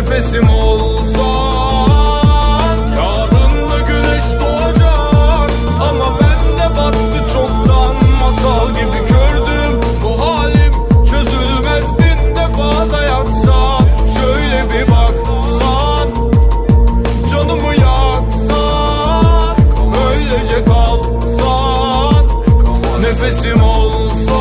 nefesim olsan Yarın da güneş doğacak. Ama ben de battı çoktan Masal gibi gördüm bu halim Çözülmez bin defa da yaksam Şöyle bir baksan. Canımı yaksan Öylece kalsan. Nefesim olsan